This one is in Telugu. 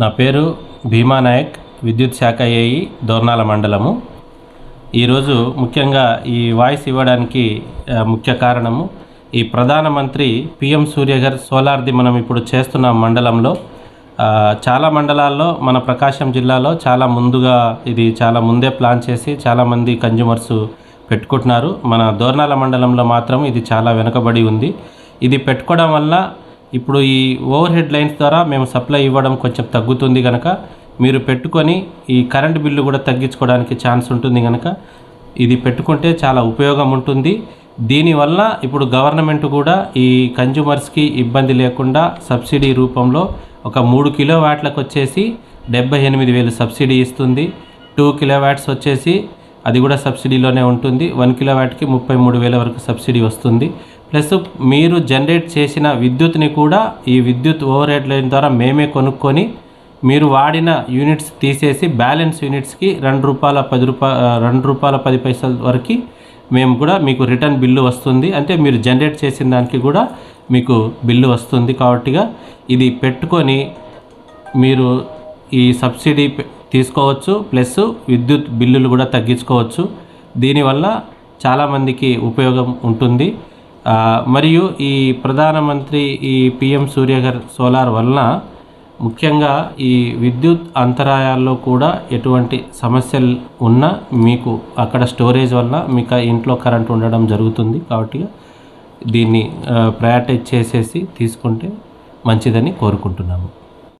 నా పేరు భీమా నాయక్ విద్యుత్ శాఖ ఏఈ దోర్నాల మండలము. ఈరోజు ముఖ్యంగా ఈ వాయిస్ ఇవ్వడానికి ముఖ్య కారణము ఈ ప్రధానమంత్రి పిఎం సూర్యగర్ సోలార్ది మనం ఇప్పుడు చేస్తున్న మండలంలో. చాలా మండలాల్లో మన ప్రకాశం జిల్లాలో చాలా ముందుగా ఇది చాలా ముందే ప్లాన్ చేసి చాలామంది కన్జ్యూమర్స్ పెట్టుకుంటున్నారు. మన దోర్నాల మండలంలో మాత్రం ఇది చాలా వెనుకబడి ఉంది. ఇది పెట్టుకోవడం వల్ల ఇప్పుడు ఈ ఓవర్ హెడ్ లైన్స్ ద్వారా మేము సప్లై ఇవ్వడం కొంచెం తగ్గుతుంది కనుక మీరు పెట్టుకొని ఈ కరెంట్ బిల్లు కూడా తగ్గించుకోవడానికి ఛాన్స్ ఉంటుంది కనుక ఇది పెట్టుకుంటే చాలా ఉపయోగం ఉంటుంది. దీనివల్ల ఇప్పుడు గవర్నమెంట్ కూడా ఈ కన్జ్యూమర్స్కి ఇబ్బంది లేకుండా సబ్సిడీ రూపంలో ఒక మూడు కిలో వాట్లకు వచ్చేసి డెబ్బై ఎనిమిది వేలు సబ్సిడీ ఇస్తుంది. టూ కిలో వాట్స్ వచ్చేసి అది కూడా సబ్సిడీలోనే ఉంటుంది. వన్ కిలో వాట్కి ముప్పై మూడు వేల వరకు సబ్సిడీ వస్తుంది. ప్లస్ మీరు జనరేట్ చేసిన విద్యుత్ని కూడా ఈ విద్యుత్ ఓవర్ హెడ్ లైన్ ద్వారా మేమే కొనుక్కొని మీరు వాడిన యూనిట్స్ తీసేసి బ్యాలెన్స్ యూనిట్స్కి రెండు రూపాయల పది రూపాయ రెండు రూపాయల పది పైసల వరకు మేము కూడా మీకు రిటర్న్ బిల్లు వస్తుంది. అంటే మీరు జనరేట్ చేసిన దానికి కూడా మీకు బిల్లు వస్తుంది కాబట్టిగా ఇది పెట్టుకొని మీరు ఈ సబ్సిడీ తీసుకోవచ్చు. ప్లస్ విద్యుత్ బిల్లులు కూడా తగ్గించుకోవచ్చు. దీనివల్ల చాలామందికి ఉపయోగం ఉంటుంది. మరియు ఈ ప్రధానమంత్రి ఈ పిఎం సూర్యగర్ సోలార్ వలన ముఖ్యంగా ఈ విద్యుత్ అంతరాయాల్లో కూడా ఎటువంటి సమస్యలు ఉన్నా మీకు అక్కడ స్టోరేజ్ వల్ల మీకు ఇంట్లో కరెంట్ ఉండడం జరుగుతుంది కాబట్టి దీన్ని ప్రయారిటైజ్ చేసేసి తీసుకుంటే మంచిదని కోరుకుంటున్నాము.